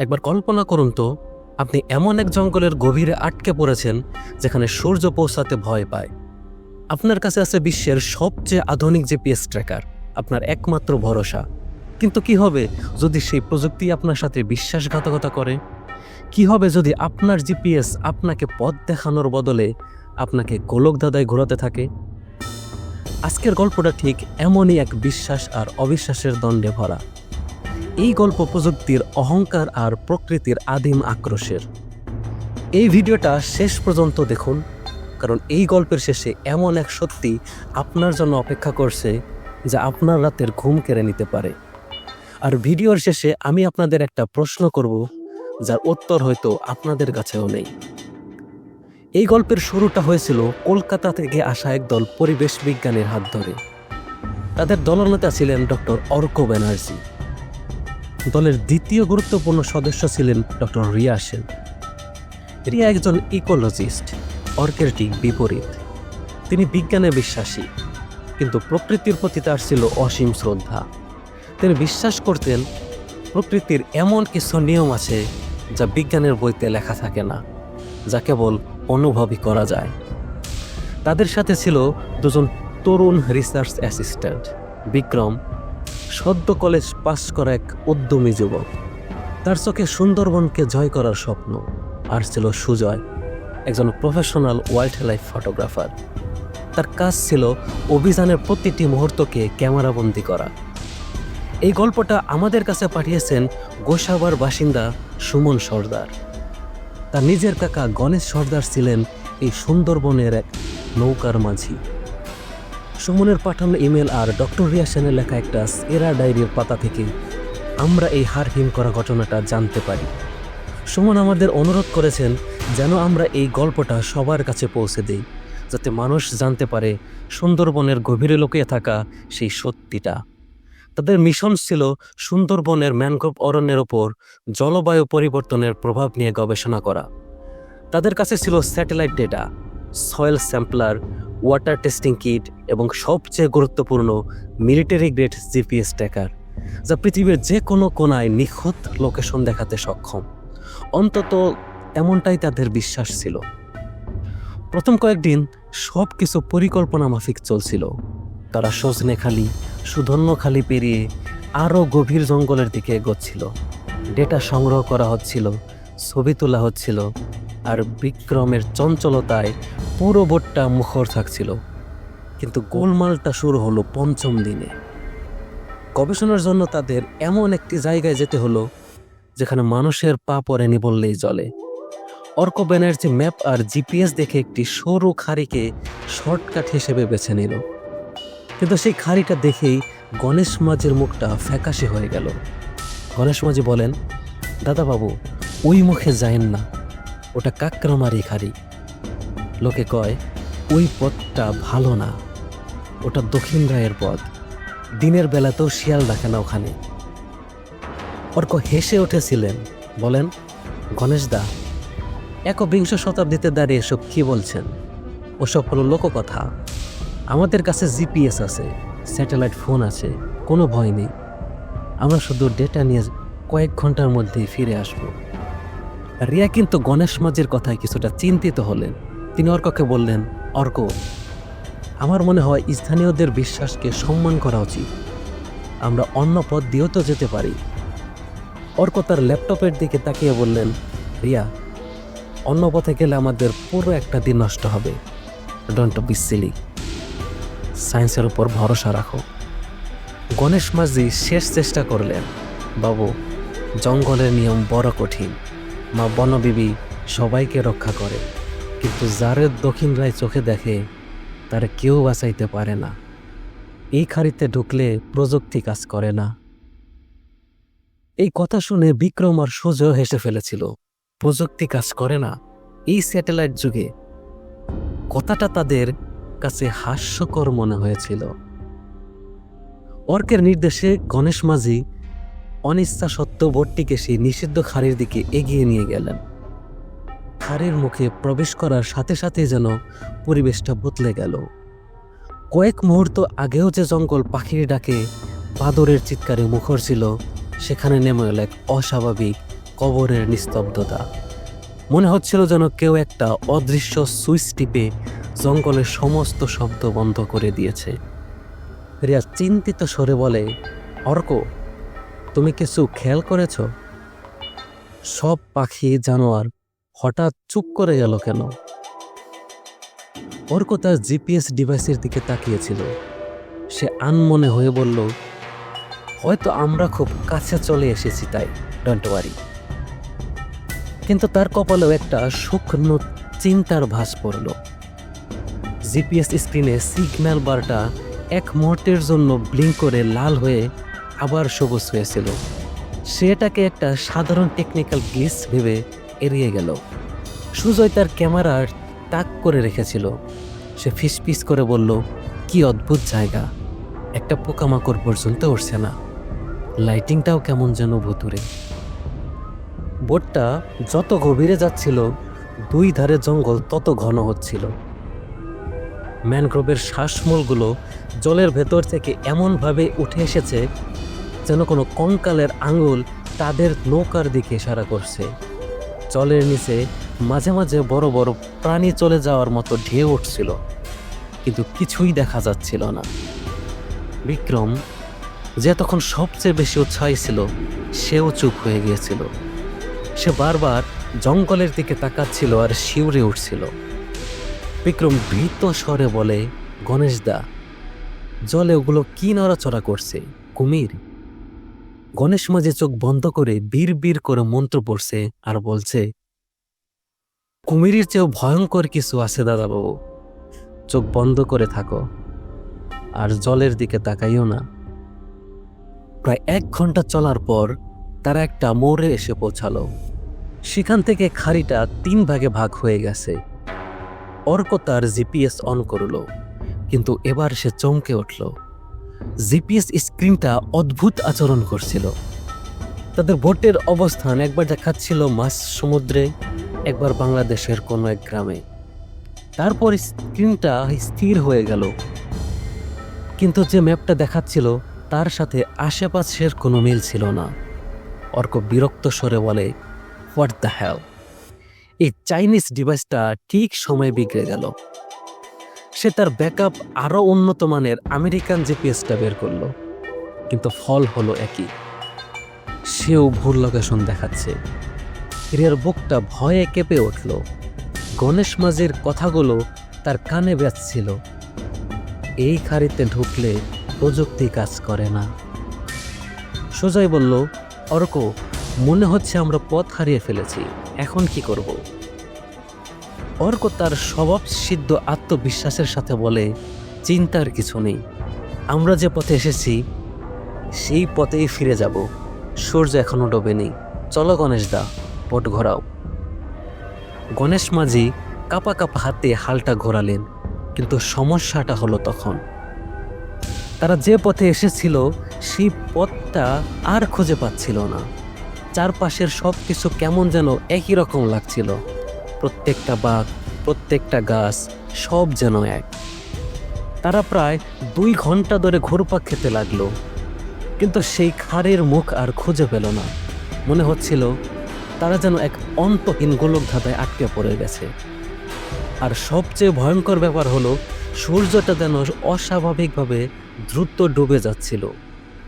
একবার কল্পনা করুন তো, আপনি এমন এক জঙ্গলের গভীরে আটকে পড়েছেন যেখানে সূর্য পৌঁছাতে ভয় পায়। আপনার কাছে আছে বিশ্বের সবচেয়ে আধুনিক জিপিএস ট্র্যাকার, আপনার একমাত্র ভরসা। কিন্তু কি হবে যদি সেই প্রযুক্তি আপনার সাথে বিশ্বাসঘাতকতা করে? কি হবে যদি আপনার জিপিএস আপনাকে পথ দেখানোর বদলে আপনাকে গোলক দাদায় ঘোরাতে থাকে? আজকের গল্পটা ঠিক এমনই এক বিশ্বাস আর অবিশ্বাসের দণ্ডে ভরা। এই গল্প প্রযুক্তির অহংকার আর প্রকৃতির আদিম আক্রোশের। এই ভিডিওটা শেষ পর্যন্ত দেখুন, কারণ এই গল্পের শেষে এমন এক সত্যি আপনার জন্য অপেক্ষা করছে যা আপনার রাতের ঘুম কেড়ে নিতে পারে। আর ভিডিওর শেষে আমি আপনাদের একটা প্রশ্ন করব, যার উত্তর হয়তো আপনাদের কাছেও নেই। এই গল্পের শুরুটা হয়েছিল কলকাতা থেকে আসা একদল পরিবেশ বিজ্ঞানীর হাত ধরে। তাদের দলনেতা ছিলেন ডক্টর অর্ক ব্যানার্জি। দলের দ্বিতীয় গুরুত্বপূর্ণ সদস্য ছিলেন ডক্টর রিয়া সেন। রিয়া একজন ইকোলজিস্ট অর্কের ঠিক বিপরীত। তিনি বিজ্ঞানে বিশ্বাসী, কিন্তু প্রকৃতির প্রতি তার ছিল অসীম শ্রদ্ধা। তিনি বিশ্বাস করতেন, প্রকৃতির এমন কিছু নিয়ম আছে যা বিজ্ঞানের বইতে লেখা থাকে না, যা কেবল অনুভবই করা যায়। তাদের সাথে ছিল দুজন তরুণ রিসার্চ অ্যাসিস্ট্যান্ট, বিক্রম সদ্য কলেজ পাস করা এক উদ্যমী যুবক। তার চোখে সুন্দরবনকে জয় করার স্বপ্ন, আর ছিল সুজয়, একজন প্রফেশনাল ওয়াইল্ড লাইফ ফটোগ্রাফার তার কাজ ছিল অভিযানের প্রতিটি মুহূর্তকে ক্যামেরাবন্দি করা। এই গল্পটা আমাদের কাছে পাঠিয়েছেন গোসাবার বাসিন্দা সুমন সর্দার। তার নিজের কাকা গণেশ সর্দার ছিলেন এই সুন্দরবনের এক নৌকার মাঝি। সুমনের পাঠানো ইমেল আর ডক্টর রিয়া সেনের লেখা একটা সেরা ডায়েরির পাতা থেকে আমরা এই হার হিম করা ঘটনাটা জানতে পারি। সুমন আমাদের অনুরোধ করেছেন যেন আমরা এই গল্পটা সবার কাছে পৌঁছে দিই, যাতে মানুষ জানতে পারে সুন্দরবনের গভীরে লুকিয়ে থাকা সেই সত্যিটা। তাদের মিশন ছিল সুন্দরবনের ম্যানগ্রোভ অরণ্যের ওপর জলবায়ু পরিবর্তনের প্রভাব নিয়ে গবেষণা করা। তাদের কাছে ছিল satellite data soil sampler, water testing kit এবং সবচেয়ে গুরুত্বপূর্ণ মিলিটারি গ্রেড জিপিএস ট্র্যাকার, যা পৃথিবীর যে কোনো কোনায় নিখুঁত লোকেশন দেখাতে সক্ষম। অন্তত এমনটাই তাদের বিশ্বাস ছিল। প্রথম কয়েকদিন সব কিছু পরিকল্পনা মাফিক চলছিল। তারা সজনেখালি সুধন্যখালি পেরিয়ে আরও গভীর জঙ্গলের দিকে এগোচ্ছিল। ডেটা সংগ্রহ করা হচ্ছিল, ছবি তোলা হচ্ছিল, আর বিক্রমের চঞ্চলতায় পুরো বোটটা মুখর থাকছিল। কিন্তু গোলমালটা শুরু হলো পঞ্চম দিনে। গবেষণার জন্য তাদের এমন একটি জায়গায় যেতে হলো, যেখানে মানুষের পা পড়েনি বললেই চলে। অর্ক ব্যানার্জি ম্যাপ আর জিপিএস দেখে একটি সরু খাড়িকে শর্টকাট হিসেবে বেছে নিল। কিন্তু সেই খাড়িটা দেখেই গণেশ মাঝের মুখটা ফ্যাকাশে হয়ে গেল। গণেশ মাঝি বলেন দাদা বাবু ওই মুখে যায়েন না। ওটা কাকরামারি খাড়ি। লোকে কয়, ওই পথটা ভালো না। ওটা দক্ষিণ রায়ের পথ। দিনের বেলাতেও শিয়াল ডাকে না ওখানে। অর্ক হেসে উঠেছিলেন, বলেন গণেশদা একবিংশ শতাব্দীতে দাঁড়িয়ে এসব কী বলছেন? ওসব হলো লোককথা? আমাদের কাছে জিপিএস আছে, স্যাটেলাইট ফোন আছে, কোনো ভয় নেই। আমরা শুধু ডেটা নিয়ে কয়েক ঘণ্টার মধ্যেই ফিরে আসব। রিয়া কিন্তু গণেশ মাঝির কথায় কিছুটা চিন্তিত হলেন। তিনি অর্ককে বললেন, অর্ক, আমার মনে হয় স্থানীয়দের বিশ্বাসকে সম্মান করা উচিত। আমরা অন্য পথ দিয়েও তো যেতে পারি। অর্ক তার ল্যাপটপের দিকে তাকিয়ে বললেন, রিয়া, অন্য পথে গেলে আমাদের পুরো একটা দিন নষ্ট হবে। ডন্ট বি সিলি সায়েন্সের উপর ভরসা রাখো। গণেশ মাঝি শেষ চেষ্টা করলেন, বাবু, জঙ্গলের নিয়ম বড় কঠিন। মা বনবিবি সবাইকে রক্ষা করে। কিন্তু যারের দক্ষিণ রায় চোখে দেখে, তার কেউ বাঁচাইতে পারে না। এই খাড়িতে ঢুকলে প্রযুক্তি কাজ করে না। এই কথা শুনে বিক্রম আর সোজা হেসে ফেলেছিল, প্রযুক্তি কাজ করে না। এই স্যাটেলাইট যুগে কথাটা তাদের কাছে হাস্যকর মনে হয়েছিল। অর্কের নির্দেশে গণেশ মাঝি অনিচ্ছা সত্ত্বেও বোটটিকে সেই নিষিদ্ধ খাড়ির দিকে এগিয়ে নিয়ে গেলেন। খাড়ির মুখে প্রবেশ করার সাথে সাথে যেন পরিবেশটা বদলে গেল। কয়েক মুহূর্ত আগেও যে জঙ্গল পাখির ডাকে বাদরের চিৎকারে মুখর ছিল, সেখানে নেমে এলো এক অস্বাভাবিক কবরের নিস্তব্ধতা। মনে হচ্ছিল যেন কেউ একটা অদৃশ্য সুইচ টিপে জঙ্গলের সমস্ত শব্দ বন্ধ করে দিয়েছে। রিয়া চিন্তিত স্বরে বলে, অর্ক, তুমি কিছু খেয়াল করেছ? সব পাখি, জানোয়ার হঠাৎ চুপ করে গেল কেন? অর্ক তার জিপিএস ডিভাইসের দিকে তাকিয়েছিল। সে আনমনে হয়ে বলল, হয়তো আমরা খুব কাছে চলে এসেছি তাই, ডন্ট ওয়ারি। কিন্তু তার কপালেও একটা শুকনো চিন্তার ভাস পড়ল। জিপিএস স্ক্রিনে সিগন্যাল বারটা এক মুহূর্তের জন্য ব্লিঙ্ক করে লাল হয়ে আবার সবুজ হয়েছিল। সে এটাকে একটা সাধারণ টেকনিক্যাল গ্লিস ভেবে এড়িয়ে গেল। সুজয় তার ক্যামেরার তাক করে রেখেছিল। সে ফিসফিস করে বলল, কি অদ্ভুত জায়গা। একটা পোকামাকড় পর্যন্ত উঠছে না। লাইটিংটাও কেমন যেন ভুতুরে। বোটটা যত গভীরে যাচ্ছিল, দুই ধারে জঙ্গল তত ঘন হচ্ছিল। ম্যানগ্রোভের শ্বাসমূলগুলো জলের ভেতর থেকে এমনভাবে উঠে এসেছে, যেন কোনো কঙ্কালের আঙুল তাদের নৌকার দিকে ইশারা করছে। জলের নিচে মাঝে মাঝে বড় বড় প্রাণী চলে যাওয়ার মতো ঢেউ উঠছিল, কিন্তু কিছুই দেখা যাচ্ছিল না। বিক্রম যে তখন সবচেয়ে বেশি উৎসাহী ছিল, সেও চুপ হয়ে গিয়েছিল। সে বারবার জঙ্গলের দিকে তাকাচ্ছিল আর শিউরে উঠছিল। বিক্রম ভীত স্বরে বলে গণেশ দা জলে ওগুলো কি নড়াচড়া করছে? কুমির? গণেশ মাঝে চোখ বন্ধ করে বীর বীর করে মন্ত্র পড়ছে আর বলছে, কুমিরের চেয়েও ভয়ঙ্কর কিছু আছে দাদাবাবু। চোখ বন্ধ করে থাকো আর জলের দিকে তাকাইও না। প্রায় এক ঘণ্টা চলার পর তারা একটা মোড়ে এসে পৌঁছালো। সেখান থেকে খাড়িটা তিন ভাগে ভাগ হয়ে গেছে। অর্ক তার জিপিএস অন করল, কিন্তু এবার সে চমকে উঠল। জিপিএস স্ক্রিনটা অদ্ভুত আচরণ করছিল। তাদের ভোটের অবস্থান একবার দেখাচ্ছিল মাছ সমুদ্রে, একবার বাংলাদেশের কোনো এক গ্রামে। তারপর স্ক্রিনটা স্থির হয়ে গেল। কিন্তু যে ম্যাপটা দেখাচ্ছিল, তার সাথে আশেপাশের কোনো মিল ছিল না। অর্ক বিরক্ত স্বরে বলে হোয়াট দ্য হ্যাল এই চাইনিজ ডিভাইসটা ঠিক সময় বিগড়ে গেল। সে তার ব্যাকআপ আরও উন্নত মানের আমেরিকান জিপিএসটা বের করল। কিন্তু ফল হলো একই। সেও ভুল লোকেশন দেখাচ্ছে। রিয়ার বুকটা ভয়ে কেঁপে উঠল। গণেশ মাঝির কথাগুলো তার কানে বেচছিল এই খাড়িতে ঢুকলে প্রযুক্তি কাজ করে না। সোজাই বলল, অর্ক, মনে হচ্ছে আমরা পথ হারিয়ে ফেলেছি। এখন কি করব? অর্ক তার স্বভাব সিদ্ধ আত্মবিশ্বাসের সাথে বলে, চিন্তার কিছু নেই। আমরা যে পথে এসেছি, সেই পথেই ফিরে যাব। সূর্য এখনও ডোবেনি চলো গণেশ দা পট ঘোরাও। গণেশ মাঝি কাপা কাপা হাতে হালটা ঘোরালেন, কিন্তু সমস্যাটা হলো তখন। তারা যে পথে এসেছিল, সেই পথটা আর খুঁজে পাচ্ছিল না। চারপাশের সব কিছু কেমন যেন একই রকম লাগছিল। প্রত্যেকটা বাঘ, প্রত্যেকটা গাছ, সব যেন এক। তারা প্রায় দুই ঘণ্টা ধরে ঘুরপাক খেতে লাগল। কিন্তু সেই খাড়ের মুখ আর খুঁজে পেল না। মনে হচ্ছিল তারা যেন এক অন্তহীন গোলক ধাঁধায় আটকে পড়ে গেছে। আর সবচেয়ে ভয়ঙ্কর ব্যাপার হলো, সূর্যটা যেন অস্বাভাবিকভাবে দ্রুত ডুবে যাচ্ছিল।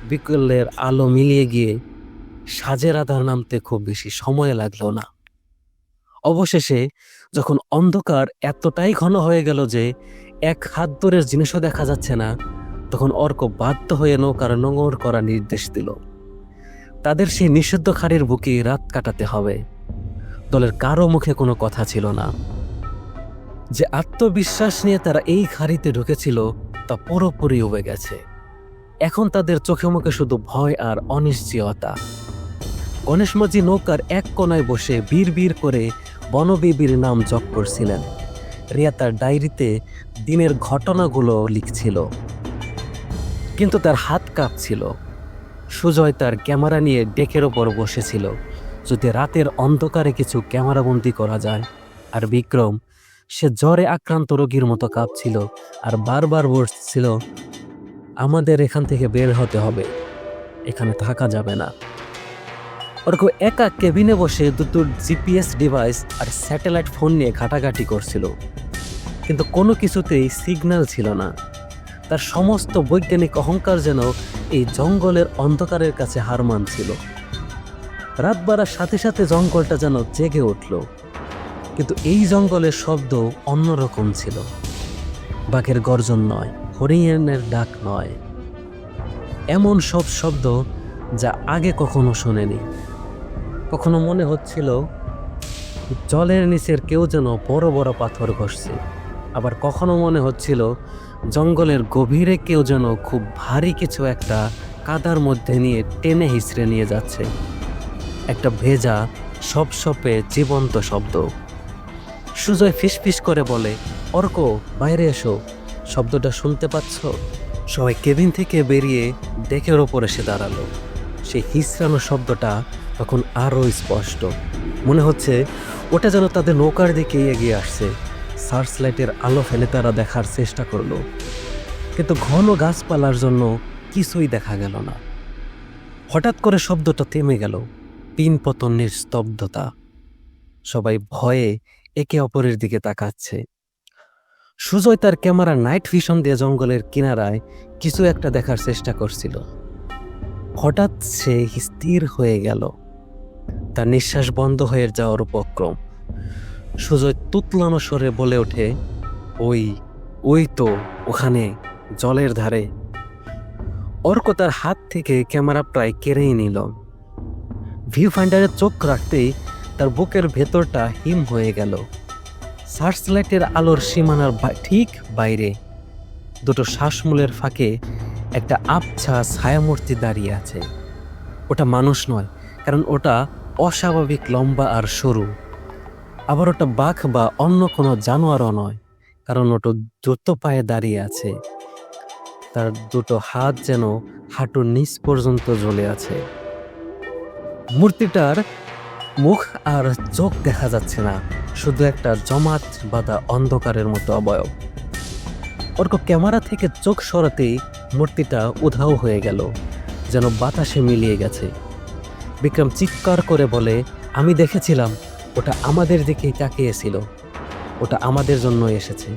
বিকেলের আলো মিলিয়ে গিয়ে সাজের আধার নামতে খুব বেশি সময় লাগল না। অবশেষে যখন অন্ধকার এতটাই ঘন হয়ে গেল যে এক হাত দূরের জিনিসও দেখা যাচ্ছে না, তখন অর্ক বাধ্য হয়ে নৌকার নোঙর করা নির্দেশ দিল। তাদের সেই নিষিদ্ধ খাড়ির বুকে রাত কাটাতে হবে। দলের কারও মুখে কোনো কথা ছিল না। যে আত্মবিশ্বাস নিয়ে তারা এই খাড়িতে ঢুকেছিল, তা পুরোপুরি উবে গেছে। এখন তাদের চোখে মুখে শুধু ভয় আর অনিশ্চয়তা। গণেশ মাঝি নৌকার এক কোনায় বসে বীর বীর করে বনবিবির নাম জপ করছিলেন। রিয়া তার ডায়েরিতে দিনের ঘটনাগুলো লিখছিল। কিন্তু তার হাত কাঁপছিল। সুজয় তার ক্যামেরা নিয়ে ডেকের ওপর বসেছিল। যদি রাতের অন্ধকারে কিছু ক্যামেরাবন্দি করা যায়, আর বিক্রম, সে জ্বরে আক্রান্ত রোগীর মতো কাঁপছিল আর বারবার বসছিল, আমাদের এখান থেকে বের হতে হবে। এখানে থাকা যাবে না। ওরকম একা কেবিনে বসে দুটো জিপিএস ডিভাইস আর স্যাটেলাইট ফোন নিয়ে ঘাটাঘাটি করছিল। কিন্তু কোনো কিছুতেই সিগন্যাল ছিল না। তার সমস্ত বৈজ্ঞানিক অহংকার যেন এই জঙ্গলের অন্ধকারের কাছে হার মানছিল। রাত বাড়ার সাথে সাথে জঙ্গলটা যেন জেগে উঠল। কিন্তু এই জঙ্গলের শব্দ অন্যরকম ছিল। বাঘের গর্জন নয়, হরিণের ডাক নয়। এমন সব শব্দ যা আগে কখনো শোনেনি। কখনো মনে হচ্ছিল জলের নিচের কেউ যেন বড় বড় পাথর ঘষছে। আবার কখনো মনে হচ্ছিল জঙ্গলের গভীরে কেউ যেন খুব ভারী কিছু একটা কাদার মধ্যে নিয়ে টেনে হিসড়ে নিয়ে যাচ্ছে। একটা ভেজা সপ সপে জীবন্ত শব্দ। সুজয় ফিসফিস করে বলে, অর্ক, বাইরে এসো। শব্দটা শুনতে পাচ্ছ? সবাই কেবিন থেকে বেরিয়ে ডেকের ওপর এসে দাঁড়াল। সেই হিসরানো শব্দটা তখন আরও স্পষ্ট। মনে হচ্ছে ওটা যেন তাদের নৌকার দিকে এগিয়ে আসছে। সার্চ লাইটের আলো ফেলে তারা দেখার চেষ্টা করল। কিন্তু ঘন গাছপালার জন্য কিছুই দেখা গেল না। হঠাৎ করে শব্দটা থেমে গেল। তিন পতনের স্তব্ধতা। সবাই ভয়ে একে অপরের দিকে তাকাচ্ছে। সুজয় তার ক্যামেরা নাইট ভিশন দিয়ে জঙ্গলের কিনারায় কিছু একটা দেখার চেষ্টা করছিল। হঠাৎ সে স্থির হয়ে গেল। তার নিঃশ্বাস বন্ধ হয়ে যাওয়ার উপক্রম। সুজয় তুতলানো স্বরে বলে ওঠে, ওই ওই তো ওখানে, জলের ধারে। অর্ক তার হাত থেকে ক্যামেরা প্রায় কেড়েই নিল। ভিউ ফাইন্ডারে চোখ রাখতেই তার বুকের ভেতরটা হিম হয়ে গেল। সার্চ লাইটের আলোর সীমানার ঠিক বাইরে দুটো শ্বাসমূলের ফাঁকে একটা আবছা ছায়ামূর্তি দাঁড়িয়ে আছে। ওটা মানুষ নয় কারণ ওটা অস্বাভাবিক, লম্বা আর সরু। আবার ওটা বাঘ বা অন্য কোনো জানোয়ারও নয়, কারণ ওটা দ্রুত পায়ে দাঁড়িয়ে আছে। তার দুটো হাত যেন হাঁটুর নিচ পর্যন্ত ঝুলে আছে। মূর্তিটার মুখ আর চোখ দেখা যাচ্ছে না, শুধু একটা জমাট বাঁধা অন্ধকারের মতো অবয়ব। অর্ক ক্যামেরা থেকে চোখ সরাতেই মূর্তিটা উধাও হয়ে গেল, যেন বাতাসে মিলিয়ে গেছে। বিক্রম চিৎকার করে বলে, আমি দেখেছিলাম, ওটা আমাদের দিকেই তাকিয়েছিল। ওটা আমাদের জন্য এসেছে।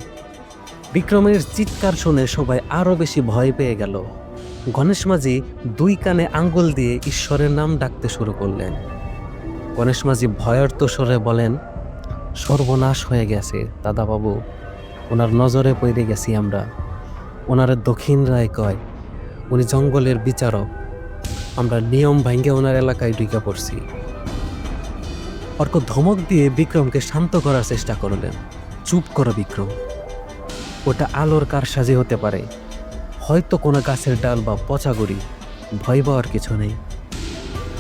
বিক্রমের চিৎকার শুনে সবাই আরও বেশি ভয় পেয়ে গেল। গণেশ মাঝি দুই কানে আঙ্গুল দিয়ে ঈশ্বরের নাম ডাকতে শুরু করলেন। গণেশ মাঝি ভয়ার্ত স্বরে বলেন, সর্বনাশ হয়ে গেছে, দাদাবাবু। ওনার নজরে পড়ে গেছি আমরা। ওনার দক্ষিণ রায় কয়, উনি জঙ্গলের বিচারক। আমরা নিয়ম ভাঙ্গে ওনার এলাকায় ঢুকে পড়ছি। অর্ক ধমক দিয়ে বিক্রমকে শান্ত করার চেষ্টা করলেন। চুপ করো বিক্রম। ওটা আলোর কারসাজি হতে পারে। হয়তো কোনো গাছের ডাল বা পচাগুড়ি ভয় পাওয়ার কিছু নেই।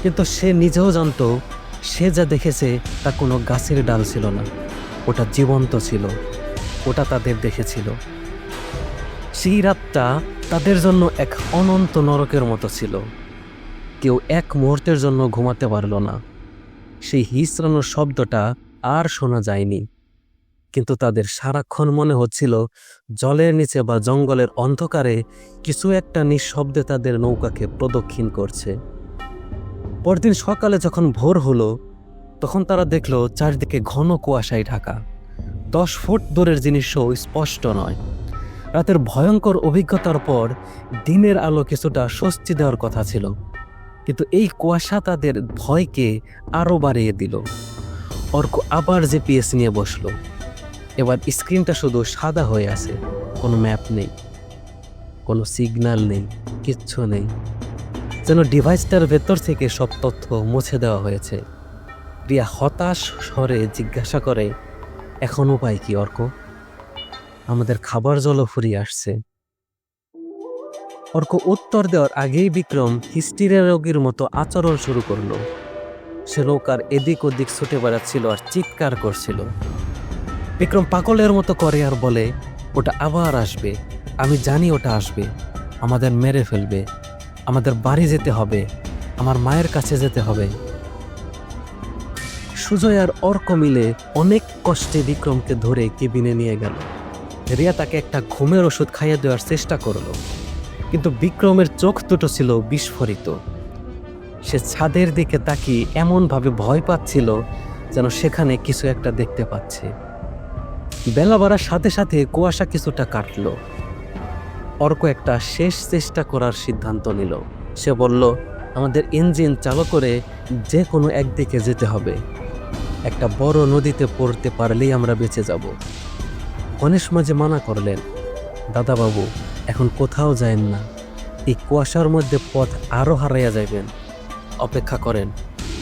কিন্তু সে নিজেও জানতো, সে যা দেখেছে তা কোনো গাছের ডাল ছিল না। ওটা জীবন্ত ছিল। ওটা তাদের দেখেছিল। সেই রাতটা তাদের জন্য এক অনন্ত নরকের মতো ছিল। কেউ এক মুহূর্তের জন্য ঘুমাতে পারল না। সেই হিসরানোর শব্দটা আর শোনা যায়নি। কিন্তু তাদের সারাক্ষণ মনে হচ্ছিল, জলের নিচে বা জঙ্গলের অন্ধকারে কিছু একটা নিঃশব্দে তাদের নৌকাকে প্রদক্ষিণ করছে। পরদিন সকালে যখন ভোর হলো, তখন তারা দেখল চারদিকে ঘন কুয়াশায় ঢাকা। দশ ফুট দূরের জিনিসও স্পষ্ট নয়। রাতের ভয়ঙ্কর অভিজ্ঞতার পর দিনের আলো কিছুটা স্বস্তি দেওয়ার কথা ছিল। কিন্তু এই কুয়াশা তাদের ভয়কে আরও বাড়িয়ে দিল। অর্ক আবার যে জিপিএস নিয়ে বসল। এবার স্ক্রিনটা শুধু সাদা হয়ে আছে, কোনো ম্যাপ নেই, কোনো সিগন্যাল নেই, কিচ্ছু নেই। যেন ডিভাইসটার ভেতর থেকে সব তথ্য মুছে দেওয়া হয়েছে। রিয়া হতাশ স্বরে জিজ্ঞাসা করে, এখন উপায় কি, অর্ক? আমাদের খাবার জলও ফুরিয়ে আসছে। অর্ক উত্তর দেওয়ার আগেই বিক্রম হিস্টিরিয়া রোগীর মতো আচরণ শুরু করল। সে নৌকার এদিক ওদিক ছুটে বেড়াচ্ছিল আর চিৎকার করছিল। বিক্রম পাগলের মতো করে আর বলে, ওটা আবার আসবে। আমি জানি ওটা আসবে। আমাদের মেরে ফেলবে। আমাদের বাড়ি যেতে হবে। আমার মায়ের কাছে যেতে হবে। সুজয় আর অর্ক মিলে অনেক কষ্টে বিক্রমকে ধরে কেবিনে নিয়ে গেল। রিয়া তাকে একটা ঘুমের ওষুধ খাইয়ে দেওয়ার চেষ্টা করল। কিন্তু বিক্রমের চোখ দুটো ছিল বিস্ফোরিত। সে ছাদের দিকে তাকিয়ে এমনভাবে ভয় পাচ্ছিল যেন সেখানে কিছু একটা দেখতে পাচ্ছে। বেলা বাড়ার সাথে সাথে কুয়াশা কিছুটা কাটলো। অর্ক একটা শেষ চেষ্টা করার সিদ্ধান্ত নিল। সে বলল, আমাদের ইঞ্জিন চালু করে যে কোনো একদিকে যেতে হবে। একটা বড় নদীতে পড়তে পারলেই আমরা বেঁচে যাব। গণেশ মাঝে মানা করলেন দাদাবাবু, এখন কোথাও যায়েন না। এই কুয়াশার মধ্যে পথ আরও হারাইয়া যাইবেন। অপেক্ষা করেন,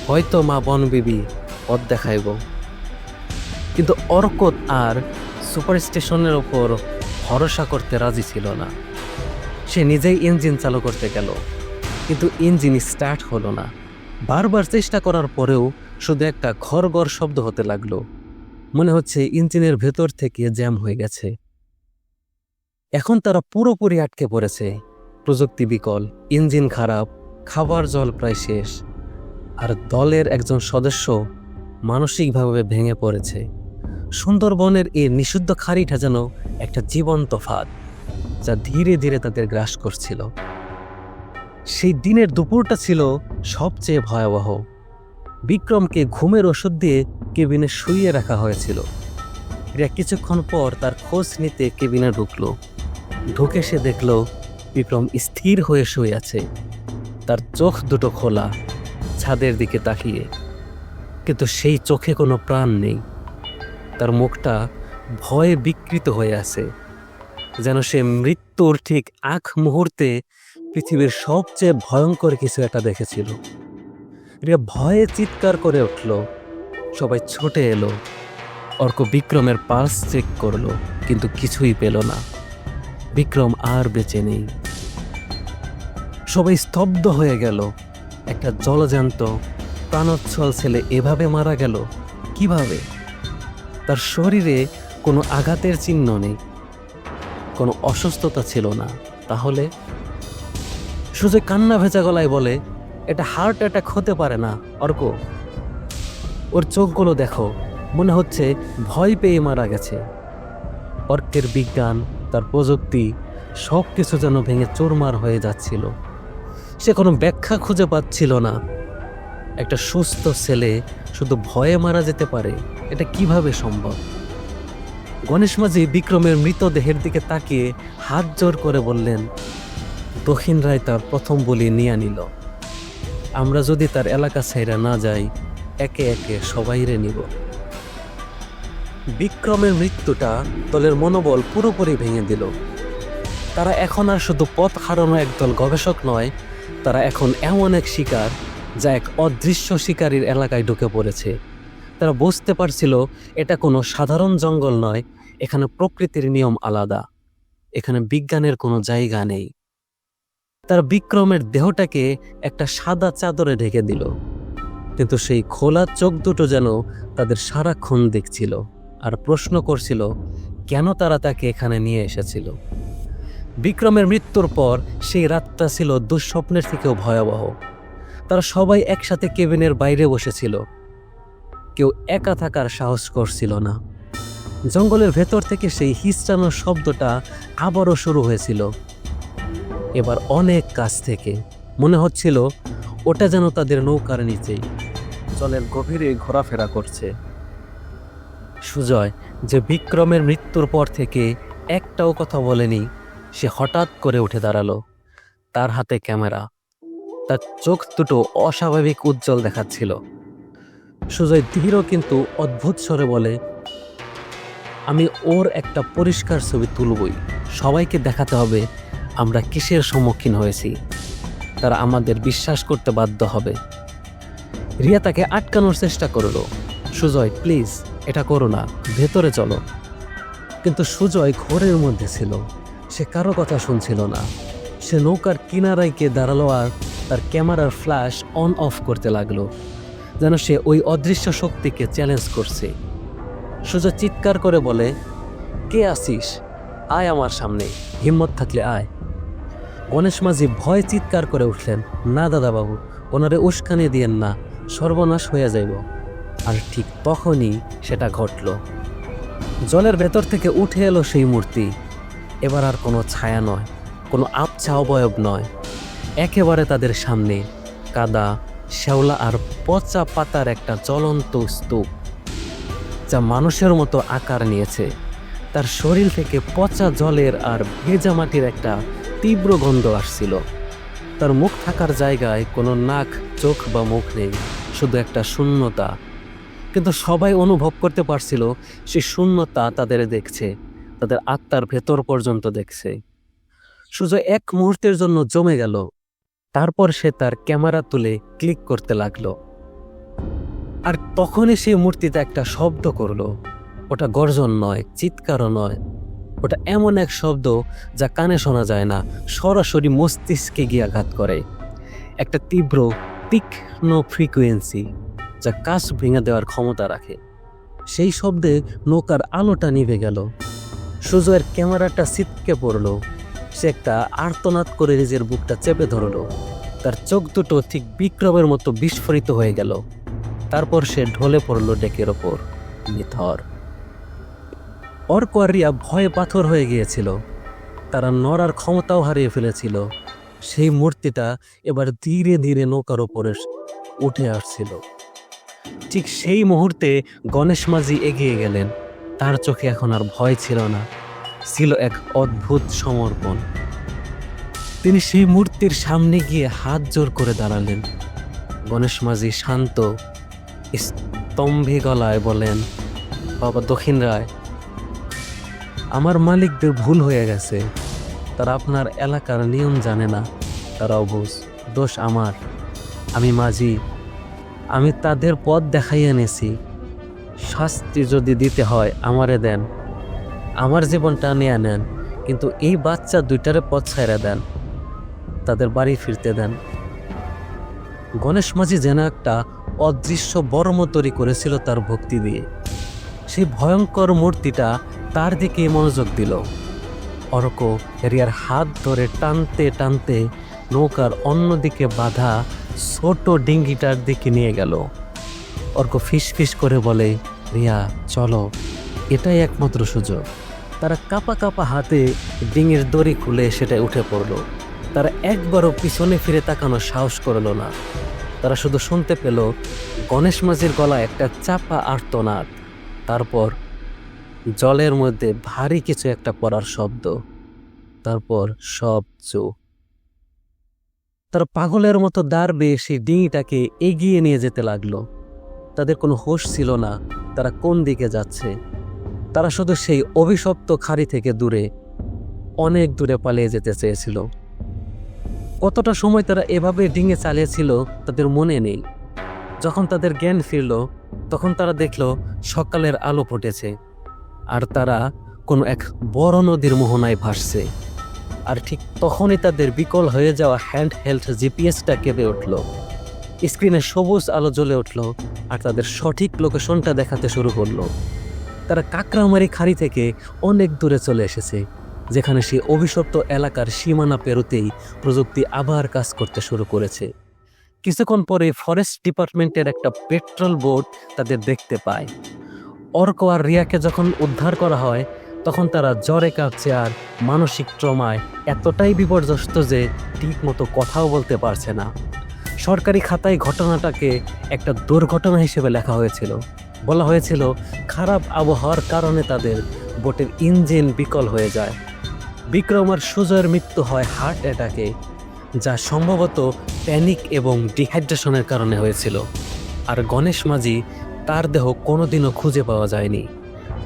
হয়তো মা বনবিবি পথ দেখাইব। কিন্তু অর্কত আর সুপার স্টেশনের ওপর ভরসা করতে রাজি ছিল না। সে নিজেই ইঞ্জিন চালু করতে গেল, কিন্তু ইঞ্জিন স্টার্ট হলো না। বারবার চেষ্টা করার পরেও শুধু একটা ঘর ঘর শব্দ হতে লাগল। মনে হচ্ছে ইঞ্জিনের ভেতর থেকে জ্যাম হয়ে গেছে। এখন তারা পুরোপুরি আটকে পড়েছে। প্রযুক্তি বিকল, ইঞ্জিন খারাপ, খাবার জল প্রায় শেষ, আর দলের একজন সদস্য মানসিকভাবে ভেঙে পড়েছে। সুন্দরবনের এই নিষিদ্ধ খাড়িটা যেন একটা জীবন্ত ফাঁদ, যা ধীরে ধীরে তাদের গ্রাস করছিল। সেই দিনের দুপুরটা ছিল সবচেয়ে ভয়াবহ। বিক্রমকে ঘুমের ওষুধ দিয়ে কেবিনে শুইয়ে রাখা হয়েছিল। রিয়া কিছুক্ষণ পর তার খোঁজ নিতে কেবিনে ঢুকলো। ঢুকে সে দেখল, বিক্রম স্থির হয়ে শুয়ে আছে। তার চোখ দুটো খোলা, ছাদের দিকে তাকিয়ে। কিন্তু সেই চোখে কোনো প্রাণ নেই। তার মুখটা ভয়ে বিকৃত হয়ে আছে, যেন সে মৃত্যুর ঠিক আখ মুহূর্তে পৃথিবীর সবচেয়ে ভয়ঙ্কর কিছু একটা দেখেছিল। রিয়া ভয়ে চিৎকার করে উঠল। সবাই ছুটে এলো। অর্ক বিক্রমের পালস চেক করল, কিন্তু কিছুই পেল না। বিক্রম আর বেঁচে নেই। সবাই স্তব্ধ হয়ে গেল। একটা জলজান্ত প্রাণোচ্ছল ছেলে এভাবে মারা গেল? কীভাবে? তার শরীরে কোনো আঘাতের চিহ্ন নেই। কোনো অসুস্থতা ছিল না। তাহলে? সুজয় কান্না ভেজা গলায় বলে, এটা হার্ট অ্যাটাক হতে পারে না, অর্ক। ওর চোখগুলো দেখো। মনে হচ্ছে ভয় পেয়ে মারা গেছে। অর্কের বিজ্ঞান তার প্রযুক্তি সব কিছু যেন ভেঙে চোরমার হয়ে যাচ্ছিল। সে কোনো ব্যাখ্যা খুঁজে পাচ্ছিল না। একটা সুস্থ ছেলে শুধু ভয়ে মারা যেতে পারে, এটা কীভাবে সম্ভব? গণেশ মাঝি বিক্রমের মৃতদেহের দিকে তাকিয়ে হাত জোর করে বললেন, দক্ষিণ রায় তার প্রথম বলি নিয়ে নিল। আমরা যদি তার এলাকা ছাইরা না যাই, একে একে সবাইরে নিব। বিক্রমের মৃত্যুটা দলের মনোবল পুরোপুরি ভেঙে দিল। তারা এখন আর শুধু পথ হারানো একদল গবেষক নয়, তারা এখন এমন এক শিকার যা এক অদৃশ্য শিকারীর এলাকায় ঢুকে পড়েছে। তারা বুঝতে পারছিল এটা কোনো সাধারণ জঙ্গল নয়, এখানে প্রকৃতির নিয়ম আলাদা, এখানে বিজ্ঞানের কোনো জায়গা নেই। তার বিক্রমের দেহটাকে একটা সাদা চাদরে ঢেকে দিল, কিন্তু সেই খোলা চোখ দুটো যেন তাদের সারাক্ষণ দেখছিল। আর প্রশ্ন করছিল, কেন তারা তাকে এখানে নিয়ে এসেছিল? বিক্রমের মৃত্যুর পর সেই রাতটা ছিল দুঃস্বপ্নের থেকেও ভয়াবহ। তারা সবাই একসাথে কেবিনের বাইরে বসেছিল। কেউ একা থাকার সাহস করছিল না। জঙ্গলের ভেতর থেকে সেই হিস্টানোর শব্দটা আবারও শুরু হয়েছিল। এবার অনেক কাছ থেকে মনে হচ্ছিল, ওটা যেন তাদের নৌকার নিচেই। জলের গভীরে ঘোরাফেরা করছে। সুজয় যে বিক্রমের মৃত্যুর পর থেকে একটাও কথা বলেনি, সে হঠাৎ করে উঠে দাঁড়াল। তার হাতে ক্যামেরা। তার চোখ দুটো অস্বাভাবিক উজ্জ্বল দেখাচ্ছিল। সুজয় ধীর কিন্তু অদ্ভুত স্বরে বলে, আমি ওর একটা পরিষ্কার ছবি তুলবই। সবাইকে দেখাতে হবে আমরা কিসের সম্মুখীন হয়েছি। তারা আমাদের বিশ্বাস করতে বাধ্য হবে। রিয়া তাকে আটকানোর চেষ্টা করল। সুজয়, প্লিজ, এটা করো না, ভেতরে চলো। কিন্তু সুজয় ঘোরের মধ্যে ছিল। সে কারও কথা শুনছিল না। সে নৌকার কিনারায় কে দাঁড়াল আর তার ক্যামেরার ফ্ল্যাশ অন অফ করতে লাগল, যেন সে ওই অদৃশ্য শক্তিকে চ্যালেঞ্জ করছে। সুজয় চিৎকার করে বলে, কে আসিস আয় আমার সামনে, হিম্মত থাকলে আয়। গণেশ মাঝি ভয় চিৎকার করে উঠলেন, না দাদাবাবু, ওনারে উস্কানি দিয়েন না, সর্বনাশ হয়ে যাইব। আর ঠিক তখনই সেটা ঘটল। জলের ভেতর থেকে উঠে এলো সেই মূর্তি। এবার আর কোনো ছায়া নয়, কোনো আবছা অবয়ব নয়। একেবারে তাদের সামনে কাদা, শ্যাওলা আর পচা পাতার একটা জ্বলন্ত স্তূপ, যা মানুষের মতো আকার নিয়েছে। তার শরীর থেকে পচা জলের আর ভেজা মাটির একটা তীব্র গন্ধ আসছিল। তার মুখ থাকার জায়গায় কোনো নাক, চোখ বা মুখ নেই, শুধু একটা শূন্যতা। কিন্তু সবাই অনুভব করতে পারছিল সে শূন্যতা তাদের দেখছে, তাদের আত্মার ভেতর পর্যন্ত দেখছে। সুজয় এক মুহূর্তের জন্য জমে গেল, তারপর সে তার ক্যামেরা তুলে ক্লিক করতে লাগল। আর তখনই সেই মূর্তিতে একটা শব্দ করল। ওটা গর্জন নয়, চিৎকারও নয়। ওটা এমন এক শব্দ যা কানে শোনা যায় না, সরাসরি মস্তিষ্কে গিয়ে আঘাত করে। একটা তীব্র, তীক্ষ্ণ ফ্রিকোয়েন্সি যা কাশ ভেঙে দেওয়ার ক্ষমতা রাখে। সেই শব্দে নৌকার আলোটা নিভে গেল। সুজয়ের ক্যামেরাটা ছিটকে পড়ল। সে একটা আর্তনাদ করে নিজের বুকটা চেপে ধরল। তার চোখ দুটো ঠিক বিক্রমের মতো বিস্ফোরিত হয়ে গেল। তারপর সে ঢলে পড়ল ডেকের ওপর, নিথর। অর্ক আর রিয়া ভয়ে পাথর হয়ে গিয়েছিল। তারা নড়ার ক্ষমতাও হারিয়ে ফেলেছিল। সেই মূর্তিটা এবার ধীরে ধীরে নৌকার ওপরে উঠে আসছিল। ঠিক সেই মুহূর্তে গণেশ মাঝি এগিয়ে গেলেন। তার চোখে এখন আর ভয় ছিল না, ছিল এক অদ্ভুত সমর্পণ। তিনি সেই মূর্তির সামনে গিয়ে হাত জোর করে দাঁড়ালেন। গণেশ মাঝি শান্ত, স্তম্ভী গলায় বলেন, বাবা দক্ষিণ রায়, আমার মালিকদের ভুল হয়ে গেছে। তারা আপনার এলাকার নিয়ম জানে না। তারা অবুঝ, দোষ আমার। আমি মাঝি আমি তাদের পথ দেখাই এনেছি। শাস্তি যদি দিতে হয়, আমারে দেন। আমার জীবনটা নিয়ে নেন, কিন্তু এই বাচ্চা দুইটারে পথ ছাইরা দেন। তাদের বাড়ি ফিরতে দেন। গণেশ মাঝি যেন একটা অদৃশ্য বর্ম তৈরি করেছিল তার ভক্তি দিয়ে। সেই ভয়ঙ্কর মূর্তিটা তার দিকে মনোযোগ দিল। অর্ক রিয়ার হাত ধরে টানতে টানতে নৌকার অন্যদিকে বাঁধা ছোট ডিঙ্গিটার দিকে নিয়ে গেল। অর্ক ফিস ফিস করে বলে, রিয়া, চলো। এটাই একমাত্র সুযোগ। তারা কাপা কাপা হাতে ডিঙির দড়ি খুলে সেটা উঠে পড়ল। তারা একবারও পিছনে ফিরে তাকানোর সাহস করল না। তারা শুধু শুনতে পেল গণেশ মাঝির গলায় একটা চাপা আর্তনাদ। তারপর জলের মধ্যে ভারী কিছু একটা পড়ার শব্দ। তারপর সব চোখ তার পাগলের মতো দাঁড় বেয়ে সেই ডিঙিটাকে এগিয়ে নিয়ে যেতে লাগল। তাদের কোনো হোশ ছিল না, তারা কোন দিকে যাচ্ছে। তারা শুধু সেই অভিশপ্ত খাড়ি থেকে দূরে, অনেক দূরে পালিয়ে যেতে চেয়েছিল। কতটা সময় তারা এভাবে ডিঙে চালিয়েছিল তাদের মনে নেই। যখন তাদের জ্ঞান ফিরল, তখন তারা দেখল সকালের আলো ফুটেছে, আর তারা কোনো এক বড় নদীর মোহনায় ভাসছে। আর ঠিক তখনই তাদের বিকল হয়ে যাওয়া হ্যান্ড হেল্ড জিপিএসটা কেঁপে উঠল। স্ক্রিনে সবুজ আলো জ্বলে উঠল আর তাদের সঠিক লোকেশনটা দেখাতে শুরু করল। তারা কাকরামারি খাড়ি থেকে অনেক দূরে চলে এসেছে, যেখানে সেই অভিশপ্ত এলাকার সীমানা পেরোতেই প্রযুক্তি আবার কাজ করতে শুরু করেছে। কিছুক্ষণ পরে ফরেস্ট ডিপার্টমেন্টের একটা পেট্রোল বোট তাদের দেখতে পায়। অর্ক আর রিয়াকে যখন উদ্ধার করা হয় তখন তারা জ্বরে কাঁপছে আর মানসিক ট্রমায় এতটাই বিপর্যস্ত যে ঠিক মতো কথাও বলতে পারছে না। সরকারি খাতায় ঘটনাটাকে একটা দুর্ঘটনা হিসেবে লেখা হয়েছিল। বলা হয়েছিল, খারাপ আবহাওয়ার কারণে তাদের বোটের ইঞ্জিন বিকল হয়ে যায়। বিক্রম আর সুজয়ের মৃত্যু হয় হার্ট অ্যাটাকে, যা সম্ভবত প্যানিক এবং ডিহাইড্রেশনের কারণে হয়েছিল। আর গণেশ মাঝি তার দেহ কোনোদিনও খুঁজে পাওয়া যায়নি।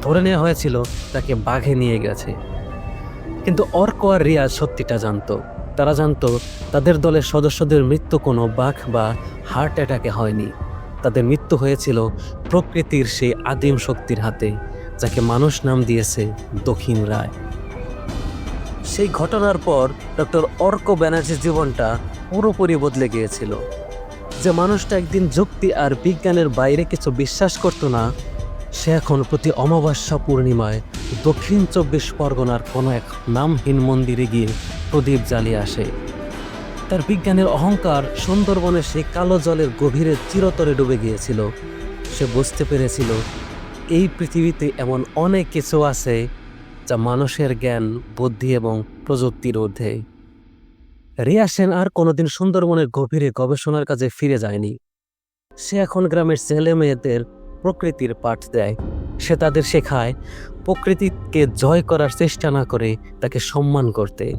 ধরে নেওয়া হয়েছিল তাকে বাঘে নিয়ে গেছে। কিন্তু অর্ক আর রিয়া সত্যিটা জানতো। তারা জানতো তাদের দলের সদস্যদের মৃত্যু কোনো বাঘ বা হার্ট অ্যাটাকে হয়নি। তাদের মৃত্যু হয়েছিল প্রকৃতির সেই আদিম শক্তির হাতে, যাকে মানুষ নাম দিয়েছে দক্ষিণ রায়। সেই ঘটনার পর ডক্টর অর্ক ব্যানার্জির জীবনটা পুরোপুরি বদলে গিয়েছিল। যে মানুষটা একদিন যুক্তি আর বিজ্ঞানের বাইরে কিছু বিশ্বাস করত না সে এখন প্রতি অমাবস্যা পূর্ণিমায় দক্ষিণ চব্বিশ পরগনার কোনো এক নামহীন মন্দিরে গিয়ে প্রদীপ জ্বালিয়ে আসে। তার বিজ্ঞানের অহংকার সুন্দরবনের সেই কালো জলের গভীরে চিরতরে ডুবে গিয়েছিল। সে বুঝতে পেরেছিল, এই পৃথিবীতে এমন অনেক কিছু আছে যা মানুষের জ্ঞান, বুদ্ধি এবং প্রযুক্তির ঊর্ধ্বে। রিয়া সেন আর কোনোদিন সুন্দরবনের গভীরে গবেষণার কাজে ফিরে যায়নি। সে এখন গ্রামের ছেলে মেয়েদের প্রকৃতির পাঠ দেয়। সে তাদের শেখায়, প্রকৃতিকে জয় করার চেষ্টা না করে তাকে সম্মান করতে।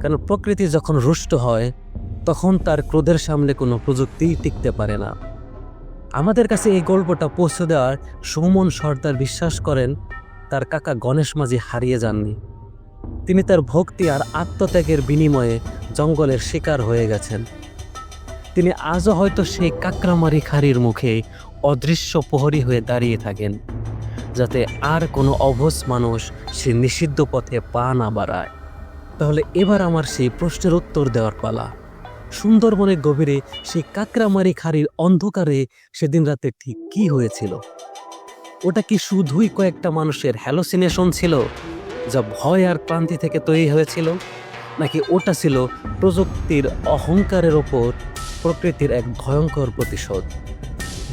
কারণ প্রকৃতি যখন রুষ্ট হয়, তখন তার ক্রোধের সামনে কোনো প্রযুক্তিই টিকতে পারে না। আমাদের কাছে এই গল্পটা পৌঁছে দেওয়ার সৌমন সর্দার বিশ্বাস করেন, তার কাকা গণেশ মাঝি হারিয়ে যাননি। তিনি তার ভক্তি আর আত্মত্যাগের বিনিময়ে জঙ্গলের শিকার হয়ে গেছেন। তিনি আজও হয়তো সেই কাকরামারি খাড়ির মুখে অদৃশ্য প্রহরী হয়ে দাঁড়িয়ে থাকেন, যাতে আর কোনো অভস মানুষ সে নিষিদ্ধ পথে পা না বাড়ায়। তাহলে এবার আমার সেই প্রশ্নের উত্তর দেওয়ার পালা। সুন্দরবনের গভীরে সেই কাকরামারি খাড়ির অন্ধকারে সেদিন রাতে ঠিক কি হয়েছিল? ওটা কি শুধুই কয়েকটা মানুষের হ্যালোসিনেশন ছিল, যা ভয় আর ক্লান্তি থেকে তৈরি হয়েছিল? নাকি ওটা ছিল প্রযুক্তির অহংকারের ওপর প্রকৃতির এক ভয়ঙ্কর প্রতিশোধ?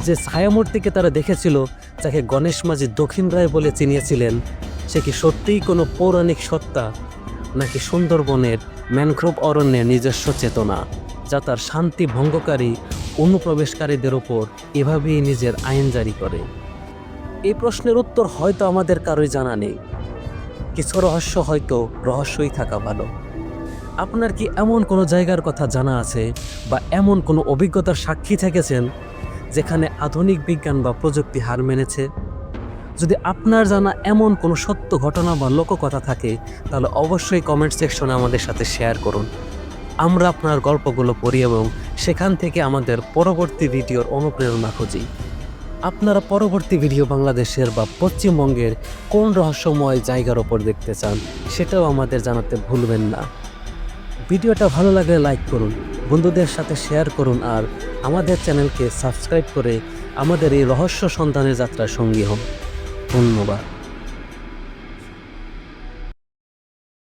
যে ছায়ামূর্তিকে তারা দেখেছিল, যাকে গণেশ মাঝি দক্ষিণ রায় বলে চিনিয়েছিলেন, সে কি সত্যিই কোনো পৌরাণিক সত্তা? নাকি সুন্দরবনের ম্যানগ্রোভ অরণ্যের নিজস্ব চেতনা, যা তার শান্তি ভঙ্গকারী অনুপ্রবেশকারীদের ওপর এভাবেই নিজের আইন জারি করে? এই প্রশ্নের উত্তর হয়তো আমাদের কারোই জানা নেই। কিছু রহস্য হয়তো রহস্যই থাকা ভালো। আপনার কি এমন কোনো জায়গার কথা জানা আছে, বা এমন কোনো অভিজ্ঞতার সাক্ষী থেকেছেন যেখানে আধুনিক বিজ্ঞান বা প্রযুক্তি হার মেনেছে। যদি আপনার জানা এমন কোনো সত্য ঘটনা বা লোককথা থাকে, তাহলে অবশ্যই কমেন্ট সেকশনে আমাদের সাথে শেয়ার করুন। আমরা আপনার গল্পগুলো পড়ি এবং সেখান থেকে আমাদের পরবর্তী ভিডিওর অনুপ্রেরণা খুঁজি। আপনারা পরবর্তী ভিডিও বাংলাদেশের বা পশ্চিমবঙ্গের কোন রহস্যময় জায়গার ওপর দেখতে চান, সেটাও আমাদের জানাতে ভুলবেন না। ভিডিওটা ভালো লাগলে লাইক করুন, বন্ধুদের সাথে শেয়ার করুন আর আমাদের চ্যানেলকে সাবস্ক্রাইব করে আমাদের এই রহস্য সন্ধানের যাত্রার সঙ্গী হন। ধন্যবাদ।